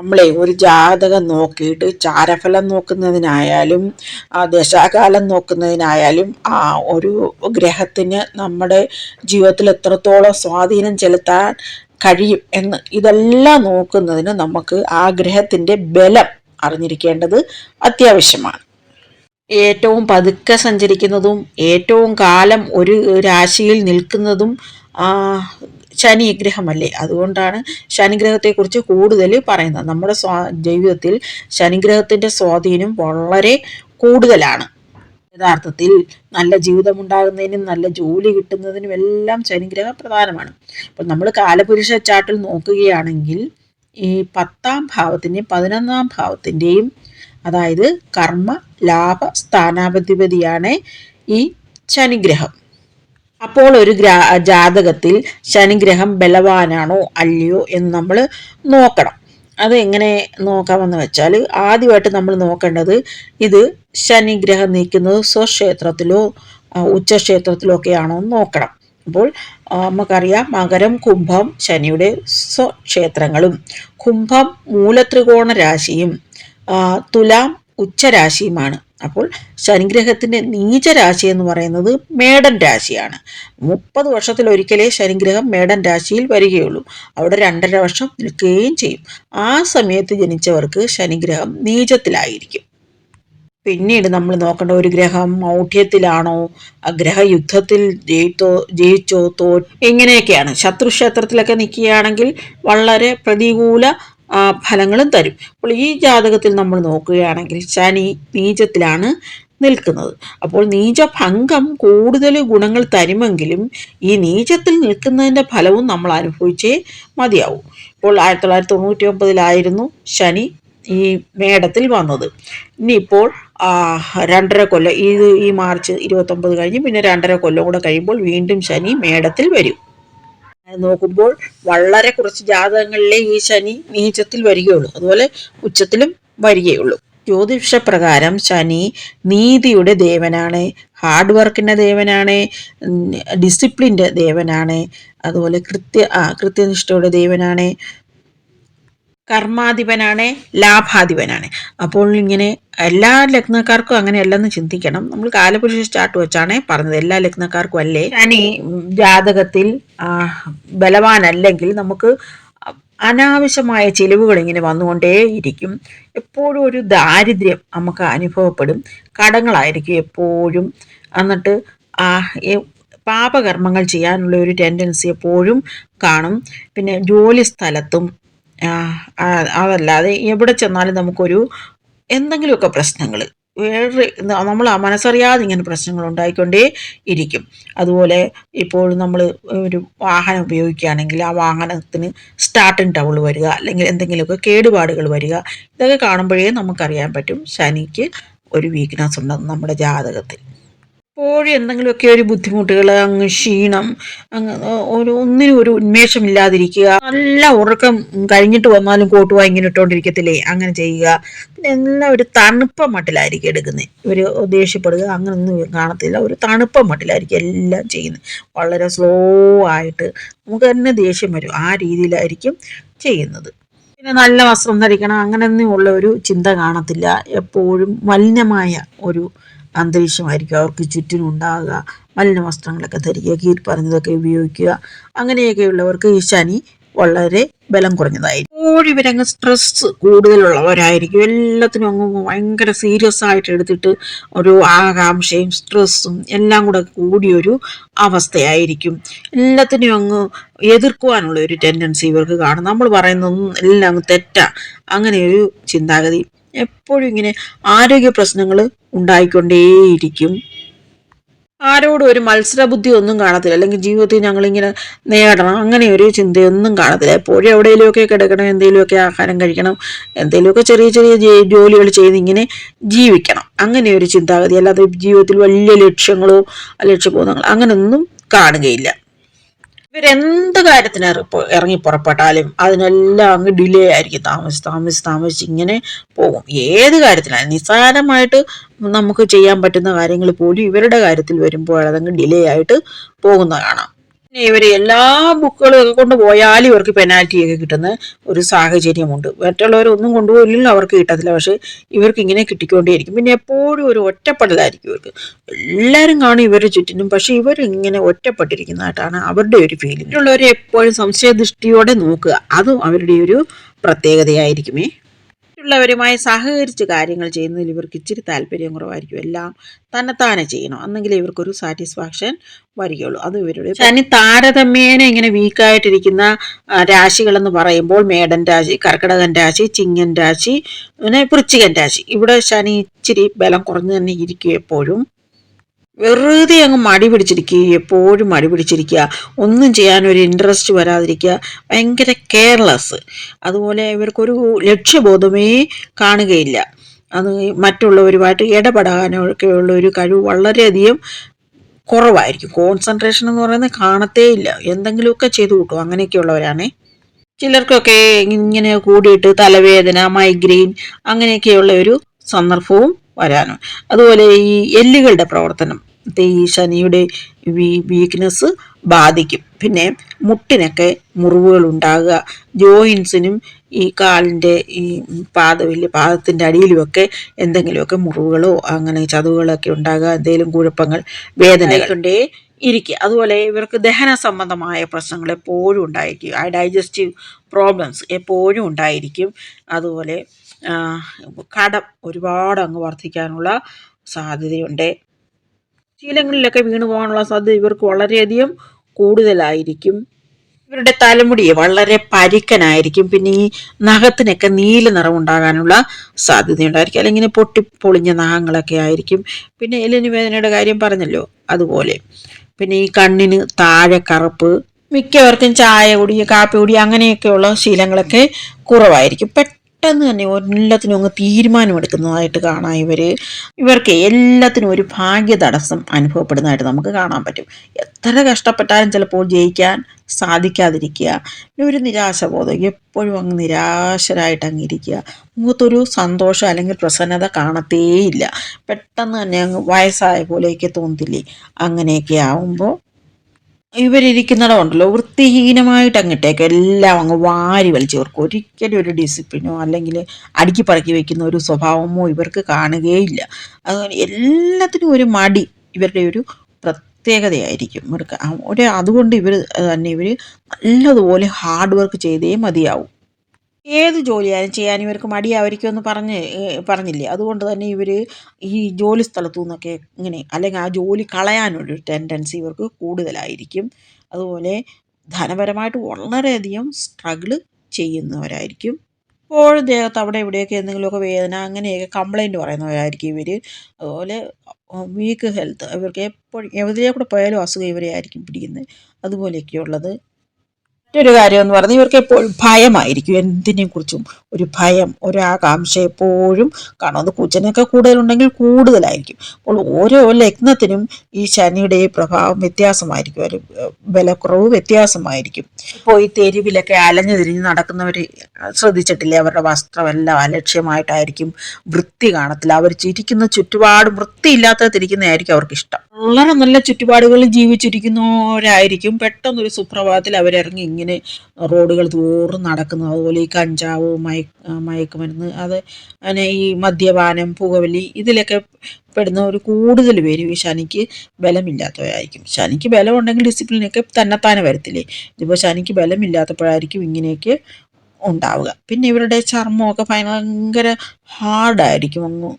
നമ്മളെ ഒരു ജാതകം നോക്കിയിട്ട് ചാരഫലം നോക്കുന്നതിനായാലും ദശാകാലം നോക്കുന്നതിനായാലും ആ ഒരു ഗ്രഹത്തിന് നമ്മുടെ ജീവിതത്തിൽ എത്രത്തോളം സ്വാധീനം ചെലുത്താൻ കഴിയും എന്ന് ഇതെല്ലാം നോക്കുന്നതിന് നമുക്ക് ആ ഗ്രഹത്തിന്റെ ബലം അറിഞ്ഞിരിക്കേണ്ടത് അത്യാവശ്യമാണ്. ഏറ്റവും പതുക്കെ സഞ്ചരിക്കുന്നതും ഏറ്റവും കാലം ഒരു രാശിയിൽ നിൽക്കുന്നതും ശനിഗ്രഹമല്ലേ? അതുകൊണ്ടാണ് ശനിഗ്രഹത്തെക്കുറിച്ച് കൂടുതൽ പറയുന്നത്. നമ്മുടെ സ്വാ ജീവിതത്തിൽ ശനിഗ്രഹത്തിന്റെ സ്വാധീനം വളരെ കൂടുതലാണ്. യഥാർത്ഥത്തിൽ നല്ല ജീവിതം ഉണ്ടാകുന്നതിനും നല്ല ജോലി കിട്ടുന്നതിനും എല്ലാം ശനിഗ്രഹം പ്രധാനമാണ്. അപ്പം നമ്മൾ കാലപുരുഷ ചാട്ടിൽ നോക്കുകയാണെങ്കിൽ ഈ പത്താം ഭാവത്തിന്റെയും പതിനൊന്നാം ഭാവത്തിന്റെയും അതായത് കർമ്മ ലാഭ സ്ഥാനാപതിപതിയാണ് ഈ ശനിഗ്രഹം. അപ്പോൾ ഒരു ഗ്രാ ജാതകത്തിൽ ശനിഗ്രഹം ബലവാനാണോ അല്ലയോ എന്ന് നമ്മൾ നോക്കണം. അത് എങ്ങനെ നോക്കാമെന്ന് വെച്ചാൽ ആദ്യമായിട്ട് നമ്മൾ നോക്കേണ്ടത് ഇത് ശനിഗ്രഹം നിൽക്കുന്നത് സ്വക്ഷേത്രത്തിലോ ഉച്ചക്ഷേത്രത്തിലോ ഒക്കെ ആണോ എന്ന് നോക്കണം. അപ്പോൾ നമുക്കറിയാം മകരം കുംഭം ശനിയുടെ സ്വക്ഷേത്രങ്ങളും. കുംഭം മൂലത്രികോണ രാശിയും തുലാം ഉച്ചരാശിയുമാണ്. അപ്പോൾ ശനിഗ്രഹത്തിന്റെ നീചരാശി എന്ന് പറയുന്നത് മേടൻ രാശിയാണ്. മുപ്പത് വർഷത്തിലൊരിക്കലേ ശനിഗ്രഹം മേടൻ രാശിയിൽ വരികയുള്ളൂ. അവിടെ രണ്ടര വർഷം നിൽക്കുകയും ചെയ്യും. ആ സമയത്ത് ജനിച്ചവർക്ക് ശനിഗ്രഹം നീചത്തിലായിരിക്കും. പിന്നീട് നമ്മൾ നോക്കേണ്ട ഒരു ഗ്രഹം മൗഢ്യത്തിലാണോ ഗ്രഹയുദ്ധത്തിൽ ജയിത്തോ ജയിച്ചോ തോ ഇങ്ങനെയൊക്കെയാണ് ശത്രുക്ഷേത്രത്തിലൊക്കെ നിൽക്കുകയാണെങ്കിൽ വളരെ പ്രതികൂല ഫലങ്ങളും തരും. അപ്പോൾ ഈ ജാതകത്തിൽ നമ്മൾ നോക്കുകയാണെങ്കിൽ ശനി നീചത്തിലാണ് നിൽക്കുന്നത്. അപ്പോൾ നീചഭംഗം കൂടുതൽ ഗുണങ്ങൾ തരുമെങ്കിലും ഈ നീചത്തിൽ നിൽക്കുന്നതിന്റെ ഫലവും നമ്മൾ അനുഭവിച്ചേ മതിയാവും. ഇപ്പോൾ ആയിരത്തി തൊള്ളായിരത്തി തൊണ്ണൂറ്റി ഒമ്പതിലായിരുന്നു ശനി ഈ മേടത്തിൽ വന്നത്. ഇനിയിപ്പോൾ രണ്ടര കൊല്ലം ഇത് ഈ മാർച്ച് ഇരുപത്തൊമ്പത് കഴിഞ്ഞ് പിന്നെ രണ്ടര കൊല്ലം കൂടെ കഴിയുമ്പോൾ വീണ്ടും ശനി മേടത്തിൽ വരും. നോക്കുമ്പോൾ വളരെ കുറച്ച് ജാതകങ്ങളിലെ ഈ ശനി നീചത്തിൽ വരികയുള്ളൂ. അതുപോലെ ഉച്ചത്തിലും വരികയുള്ളൂ. ജ്യോതിഷ പ്രകാരം ശനി നീതിയുടെ ദേവനാണ് ഹാർഡ് വർക്കിന്റെ ദേവനാണ് ഡിസിപ്ലിന്റെ ദേവനാണ് അതുപോലെ കൃത്യ കൃത്യനിഷ്ഠയുടെ ദേവനാണ് കർമാധിപനാണ് ലാഭാധിപനാണ്. അപ്പോൾ ഇങ്ങനെ എല്ലാ ലഗ്നക്കാർക്കും അങ്ങനെയല്ലെന്ന് ചിന്തിക്കണം. നമ്മൾ കാലപുരുഷ സ്റ്റാർട്ട് വെച്ചാണ് പറഞ്ഞത്. എല്ലാ ലഗ്നക്കാർക്കും അല്ലേ? ശനി. ജാതകത്തിൽ ബലവാനല്ലെങ്കിൽ നമുക്ക് അനാവശ്യമായ ചിലവുകൾ ഇങ്ങനെ വന്നുകൊണ്ടേയിരിക്കും എപ്പോഴും ഒരു ദാരിദ്ര്യം നമുക്ക് അനുഭവപ്പെടും. കടങ്ങളായിരിക്കും എപ്പോഴും. എന്നിട്ട് പാപകർമ്മങ്ങൾ ചെയ്യാനുള്ള ഒരു ടെൻഡൻസി എപ്പോഴും കാണും. പിന്നെ ജോലി സ്ഥലത്തും അതല്ലാതെ എവിടെ ചെന്നാലും നമുക്കൊരു എന്തെങ്കിലുമൊക്കെ പ്രശ്നങ്ങൾ വേറെ നമ്മൾ മനസ്സറിയാതെ ഇങ്ങനെ പ്രശ്നങ്ങൾ ഉണ്ടായിക്കൊണ്ടേ ഇരിക്കും. അതുപോലെ ഇപ്പോൾ നമ്മൾ ഒരു വാഹനം ഉപയോഗിക്കുകയാണെങ്കിൽ ആ വാഹനത്തിന് സ്റ്റാർട്ടിങ് ടവൾ വരിക അല്ലെങ്കിൽ എന്തെങ്കിലുമൊക്കെ കേടുപാടുകൾ വരിക ഇതൊക്കെ കാണുമ്പോഴേ നമുക്കറിയാൻ പറ്റും ശനിക്ക് ഒരു വീക്ക്നെസ് ഉണ്ടെന്ന് നമ്മുടെ ജാതകത്തിൽ. എപ്പോഴും എന്തെങ്കിലുമൊക്കെ ഒരു ബുദ്ധിമുട്ടുകൾ അങ്ങ് ക്ഷീണം അങ്ങ് ഒരു ഒന്നിനും ഒരു ഉന്മേഷമില്ലാതിരിക്കുക. നല്ല ഉറക്കം കഴിഞ്ഞിട്ട് വന്നാലും കോട്ട് ഇങ്ങനെ ഇട്ടുകൊണ്ടിരിക്കത്തില്ലേ അങ്ങനെ ചെയ്യുക. പിന്നെ എല്ലാം ഒരു തണുപ്പ മട്ടിലായിരിക്കും എടുക്കുന്നത് ഇവർ ദേഷ്യപ്പെടുക അങ്ങനൊന്നും കാണത്തില്ല. ഒരു തണുപ്പ മട്ടിലായിരിക്കും എല്ലാം ചെയ്യുന്നത് വളരെ സ്ലോ ആയിട്ട് നമുക്ക് തന്നെ ദേഷ്യം വരും. ആ രീതിയിലായിരിക്കും ചെയ്യുന്നത്. പിന്നെ നല്ല വസ്ത്രം ധരിക്കണം അങ്ങനെയൊന്നും ഉള്ള ഒരു ചിന്ത കാണത്തില്ല. എപ്പോഴും മലിനമായ ഒരു അന്തരീക്ഷമായിരിക്കും. അവർക്ക് ചുറ്റിനും ഉണ്ടാകുക മലിന വസ്ത്രങ്ങളൊക്കെ ധരിക്കുക കീർ പറഞ്ഞതൊക്കെ ഉപയോഗിക്കുക. അങ്ങനെയൊക്കെയുള്ളവർക്ക് ഈ ശനി വളരെ ബലം കുറഞ്ഞതായിരിക്കും. എപ്പോഴും ഇവരങ്ങ് സ്ട്രെസ് കൂടുതലുള്ളവരായിരിക്കും. എല്ലാത്തിനും അങ്ങ് ഭയങ്കര സീരിയസ് ആയിട്ട് എടുത്തിട്ട് ഒരു ആകാംക്ഷയും സ്ട്രെസ്സും എല്ലാം കൂടെ കൂടിയൊരു അവസ്ഥയായിരിക്കും. എല്ലാത്തിനും അങ്ങ് എതിർക്കുവാനുള്ള ഒരു ടെൻഡൻസി ഇവർക്ക് കാണും. നമ്മൾ പറയുന്നതൊന്നും എല്ലാം തെറ്റാ. അങ്ങനെ ഒരു ചിന്താഗതി എപ്പോഴും ഇങ്ങനെ ആരോഗ്യ പ്രശ്നങ്ങൾ ഉണ്ടായിക്കൊണ്ടേയിരിക്കും. ആരോടും ഒരു മത്സരബുദ്ധി ഒന്നും കാണത്തില്ല. അല്ലെങ്കിൽ ജീവിതത്തിൽ ഞങ്ങളിങ്ങനെ നേടണം. അങ്ങനെ ഒരു ചിന്തയൊന്നും കാണത്തില്ല. എപ്പോഴും എവിടെയെങ്കിലുമൊക്കെ കിടക്കണം. എന്തെങ്കിലുമൊക്കെ ആഹാരം കഴിക്കണം. എന്തെങ്കിലുമൊക്കെ ചെറിയ ചെറിയ ജോലികൾ ചെയ്ത് ഇങ്ങനെ ജീവിക്കണം. അങ്ങനെ ഒരു ചിന്താഗതി. അല്ലാതെ ജീവിതത്തിൽ വലിയ ലക്ഷ്യങ്ങളോ ലക്ഷ്യബോധങ്ങളോ അങ്ങനെയൊന്നും കാണുകയില്ല. ഇവരെന്ത് കാര്യത്തിന് ഇറങ്ങി പുറപ്പെട്ടാലും അതിനെല്ലാം അങ്ങ് ഡിലേ ആയിരിക്കും. താമസിച്ച് താമസിച്ച് താമസിച്ച് ഇങ്ങനെ പോകും. ഏത് കാര്യത്തിനാണ് നിസ്സാരമായിട്ട് നമുക്ക് ചെയ്യാൻ പറ്റുന്ന കാര്യങ്ങൾ പോലും ഇവരുടെ കാര്യത്തിൽ വരുമ്പോൾ അതങ്ങ് ഡിലേ ആയിട്ട് പോകുന്ന കാണാം പിന്നെ ഇവർ എല്ലാ ബുക്കുകളും ഒക്കെ കൊണ്ടുപോയാലും ഇവർക്ക് പെനാൽറ്റി ഒക്കെ കിട്ടുന്ന ഒരു സാഹചര്യമുണ്ട്. മറ്റുള്ളവരൊന്നും കൊണ്ടുപോയില്ലല്ലോ അവർക്ക് കിട്ടത്തില്ല. പക്ഷേ ഇവർക്ക് ഇങ്ങനെ കിട്ടിക്കൊണ്ടേയിരിക്കും. പിന്നെ എപ്പോഴും ഒരു ഒറ്റപ്പെടലായിരിക്കും ഇവർക്ക്. എല്ലാവരും കാണും ഇവരുടെ ചുറ്റിനും. പക്ഷേ ഇവർ ഇങ്ങനെ ഒറ്റപ്പെട്ടിരിക്കുന്നതായിട്ടാണ് അവരുടെ ഒരു ഫീലിംഗ് മറ്റുള്ളവരെ എപ്പോഴും സംശയദൃഷ്ടിയോടെ നോക്കുക. അതും അവരുടെ ഒരു പ്രത്യേകതയായിരിക്കുമേ. മറ്റുള്ളവരുമായി സഹകരിച്ച് കാര്യങ്ങൾ ചെയ്യുന്നതിൽ ഇവർക്ക് ഇച്ചിരി താല്പര്യം കുറവായിരിക്കും. എല്ലാം തന്നെത്താനെ ചെയ്യണം. അന്നെങ്കിൽ ഇവർക്കൊരു സാറ്റിസ്ഫാക്ഷൻ വരികയുള്ളൂ. അത് ഇവരുടെ ശനി താരതമ്യേന ഇങ്ങനെ വീക്കായിട്ടിരിക്കുന്ന രാശികളെന്ന് പറയുമ്പോൾ മേടൻ രാശി കർക്കിടകൻ രാശി ചിങ്ങൻ രാശി പിന്നെ വൃശ്ചികൻ രാശി. ഇവിടെ ശനി ഇച്ചിരി ബലം കുറഞ്ഞു തന്നെ ഇരിക്കും എപ്പോഴും വെറുതെ അങ്ങ് മടി പിടിച്ചിരിക്കുക എപ്പോഴും മടി പിടിച്ചിരിക്കുക. ഒന്നും ചെയ്യാൻ ഒരു ഇൻട്രസ്റ്റ് വരാതിരിക്കുക. ഭയങ്കര കെയർലെസ് അതുപോലെ ഇവർക്കൊരു ലക്ഷ്യബോധമേ കാണുകയില്ല. അത് മറ്റുള്ളവരുമായിട്ട് ഇടപെടാനൊക്കെയുള്ള ഒരു കഴിവ് വളരെയധികം കുറവായിരിക്കും. കോൺസെൻട്രേഷൻ എന്ന് പറയുന്നത് കാണത്തേ ഇല്ല. എന്തെങ്കിലുമൊക്കെ ചെയ്തു കൂട്ടും. അങ്ങനെയൊക്കെയുള്ളവരാണേ. ചിലർക്കൊക്കെ ഇങ്ങനെ കൂടിയിട്ട് തലവേദന മൈഗ്രെയിൻ അങ്ങനെയൊക്കെയുള്ള ഒരു സന്ദർഭവും വരാനും. അതുപോലെ ഈ എല്ലുകളുടെ പ്രവർത്തനം. ഈ ശനിയുടെ വീക്ക്നെസ് ബാധിക്കും. പിന്നെ മുട്ടിനൊക്കെ മുറിവുകൾ ഉണ്ടാകുക. ജോയിൻസിനും ഈ കാലിന്റെ ഈ പാദ വലിയ പാദത്തിന്റെ അടിയിലുമൊക്കെ എന്തെങ്കിലുമൊക്കെ മുറിവുകളോ അങ്ങനെ ചതവുകളൊക്കെ ഉണ്ടാകുക. എന്തെങ്കിലും കുഴപ്പങ്ങൾ വേദനകളുണ്ടേ ഇരിക്കുക. അതുപോലെ ഇവർക്ക് ദഹന സംബന്ധമായ പ്രശ്നങ്ങൾ എപ്പോഴും ഉണ്ടായിരിക്കും. ആ ഡൈജസ്റ്റീവ് പ്രോബ്ലംസ് എപ്പോഴും ഉണ്ടായിരിക്കും. അതുപോലെ കടം ഒരുപാട് അങ്ങ് വർദ്ധിക്കാനുള്ള സാധ്യതയുണ്ട്. ശീലങ്ങളിലൊക്കെ വീണു പോകാനുള്ള സാധ്യത ഇവർക്ക് വളരെയധികം കൂടുതലായിരിക്കും. ഇവരുടെ തലമുടി വളരെ പരിക്കനായിരിക്കും. പിന്നെ ഈ നഖത്തിനൊക്കെ നീല നിറം ഉണ്ടാകാനുള്ള സാധ്യതയുണ്ടായിരിക്കും. അല്ലെങ്കിൽ പൊട്ടി പൊളിഞ്ഞ നഖങ്ങളൊക്കെ ആയിരിക്കും. പിന്നെ എല്ലിന് വേദനയുടെ കാര്യം പറഞ്ഞല്ലോ അതുപോലെ. പിന്നെ ഈ കണ്ണിന് താഴെ കറുപ്പ് മിക്കവർക്കും ചായ കുടി കാപ്പി കുടി അങ്ങനെയൊക്കെയുള്ള ശീലങ്ങളൊക്കെ കുറവായിരിക്കും. പെട്ടെന്ന് പെട്ടെന്ന് തന്നെ എല്ലാത്തിനും അങ്ങ് തീരുമാനമെടുക്കുന്നതായിട്ട് കാണാം ഇവർ ഇവർക്ക് എല്ലാത്തിനും ഒരു ഭാഗ്യ തടസ്സം അനുഭവപ്പെടുന്നതായിട്ട് നമുക്ക് കാണാൻ പറ്റും. എത്ര കഷ്ടപ്പെട്ടാലും ചിലപ്പോൾ ജയിക്കാൻ സാധിക്കാതിരിക്കുക. ഒരു നിരാശബോധം. എപ്പോഴും അങ്ങ് നിരാശരായിട്ട് അങ്ങ് ഇരിക്കുക. മുഖത്തൊരു സന്തോഷം അല്ലെങ്കിൽ പ്രസന്നത കാണത്തേയില്ല. പെട്ടെന്ന് തന്നെ അങ്ങ് വയസ്സായ പോലെയൊക്കെ തോന്നില്ലേ അങ്ങനെയൊക്കെ ആവുമ്പോൾ ഇവരിയ്ക്കുന്നിടമുണ്ടല്ലോ വൃത്തിഹീനമായിട്ട് അങ്ങിട്ടേക്ക് എല്ലാം അങ്ങ് വാരി വലിച്ചു ഇവർക്ക് ഒരിക്കലും ഒരു ഡിസിപ്ലിനോ അല്ലെങ്കിൽ അടുക്കി പറക്കി വെക്കുന്ന ഒരു സ്വഭാവമോ ഇവർക്ക് കാണുകയില്ല. അതുപോലെ എല്ലാത്തിനും ഒരു മടി ഇവരുടെ ഒരു പ്രത്യേകതയായിരിക്കും. ഇവർക്ക് ഒരു അതുകൊണ്ട് ഇവർ തന്നെ ഇവർ നല്ലതുപോലെ ഹാർഡ് വർക്ക് ചെയ്തേ മതിയാവും. ഏത് ജോലിയായാലും ചെയ്യാൻ ഇവർക്ക് മടിയായിരിക്കുമെന്ന് പറഞ്ഞ് പറഞ്ഞില്ലേ? അതുകൊണ്ട് തന്നെ ഇവർ ഈ ജോലി സ്ഥലത്തു നിന്നൊക്കെ ഇങ്ങനെ അല്ലെങ്കിൽ ആ ജോലി കളയാനൊരു ടെൻഡൻസി ഇവർക്ക് കൂടുതലായിരിക്കും. അതുപോലെ ധനപരമായിട്ട് വളരെയധികം സ്ട്രഗിൾ ചെയ്യുന്നവരായിരിക്കും. എപ്പോഴും ദേഹത്ത് അവിടെ ഇവിടെയൊക്കെ എന്തെങ്കിലുമൊക്കെ വേദന അങ്ങനെയൊക്കെ കംപ്ലൈന്റ് പറയുന്നവരായിരിക്കും ഇവർ അതുപോലെ വീക്ക് ഹെൽത്ത് ഇവർക്ക് എപ്പോഴും എവിടെയൊക്കെ പോയാലും അസുഖം ഇവരെ ആയിരിക്കും പിടിക്കുന്നത്. അതുപോലെയൊക്കെയുള്ളത്. മറ്റൊരു കാര്യം എന്ന് പറഞ്ഞാൽ ഇവർക്ക് എപ്പോഴും ഭയമായിരിക്കും. എന്തിനെ കുറിച്ചും ഒരു ഭയം ഒരാകാംക്ഷ എപ്പോഴും കാണും. അത് കുച്ചനൊക്കെ കൂടുതലുണ്ടെങ്കിൽ കൂടുതലായിരിക്കും. അപ്പോൾ ഓരോ ലഗ്നത്തിനും ഈ ശനിയുടെ പ്രഭാവം വ്യത്യാസമായിരിക്കും. ഒരു ബലക്കുറവ് വ്യത്യാസമായിരിക്കും. ഇപ്പോൾ ഈ തെരുവിലൊക്കെ അലഞ്ഞു തിരിഞ്ഞ് നടക്കുന്നവർ ശ്രദ്ധിച്ചിട്ടില്ലേ? അവരുടെ വസ്ത്രമെല്ലാം അലക്ഷ്യമായിട്ടായിരിക്കും വൃത്തി കാണത്തില്ല. അവർ ചിരിക്കുന്ന ചുറ്റുപാട് വൃത്തിയില്ലാത്ത തിരിക്കുന്നതായിരിക്കും അവർക്ക് ഇഷ്ടം. വളരെ നല്ല ചുറ്റുപാടുകളിൽ ജീവിച്ചിരിക്കുന്നവരായിരിക്കും. പെട്ടെന്നൊരു സുപ്രഭാതത്തിൽ അവരിറങ്ങി ഇങ്ങനെ റോഡുകൾ തോറും നടക്കുന്നു. അതുപോലെ ഈ കഞ്ചാവ് മയ മയക്കുമരുന്ന് അത് അങ്ങനെ ഈ മദ്യപാനം പുകവലി ഇതിലൊക്കെ പെടുന്ന ഒരു കൂടുതൽ പേര് ഈ ശനിക്ക് ബലമില്ലാത്തവരായിരിക്കും. ശനിക്ക് ബലം ബലമുണ്ടെങ്കിൽ ഡിസിപ്ലിനൊക്കെ തന്നെത്താനെ വരത്തില്ലേ? ഇതിപ്പോൾ ശനിക്ക് ബലമില്ലാത്തപ്പോഴായിരിക്കും ഇങ്ങനെയൊക്കെ ഉണ്ടാവുക. പിന്നെ ഇവരുടെ ചർമ്മമൊക്കെ ഭയങ്കര ഹാർഡായിരിക്കും. അങ്ങ്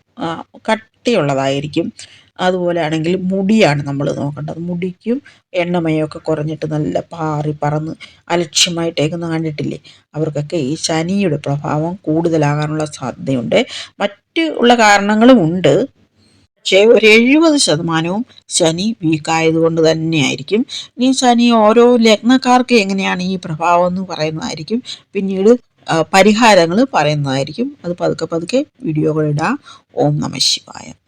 കട്ടിയുള്ളതായിരിക്കും. അതുപോലെ ആണെങ്കിൽ മുടിയാണ് നമ്മൾ നോക്കേണ്ടത്. മുടിക്കും എണ്ണമയമൊക്കെ കുറഞ്ഞിട്ട് നല്ല പാറി പറന്ന് അലക്ഷ്യമായിട്ടേക്കുന്ന കണ്ടിട്ടില്ലേ അവർക്കൊക്കെ ഈ ശനിയുടെ പ്രഭാവം കൂടുതലാകാനുള്ള സാധ്യതയുണ്ട്. മറ്റ് ഉള്ള കാരണങ്ങളും ഉണ്ട്. പക്ഷേ ഒരു എഴുപത് ശതമാനവും ശനി വീക്കായതുകൊണ്ട് തന്നെയായിരിക്കും. ഇനി ശനി ഓരോ ലഗ്നക്കാർക്ക് എങ്ങനെയാണ് ഈ പ്രഭാവം എന്ന് പറയുന്നതായിരിക്കും. പിന്നീട് പരിഹാരങ്ങൾ പറയുന്നതായിരിക്കും. അത് പതുക്കെ പതുക്കെ വീഡിയോകളിടാം ഓം നമ ശിവായ.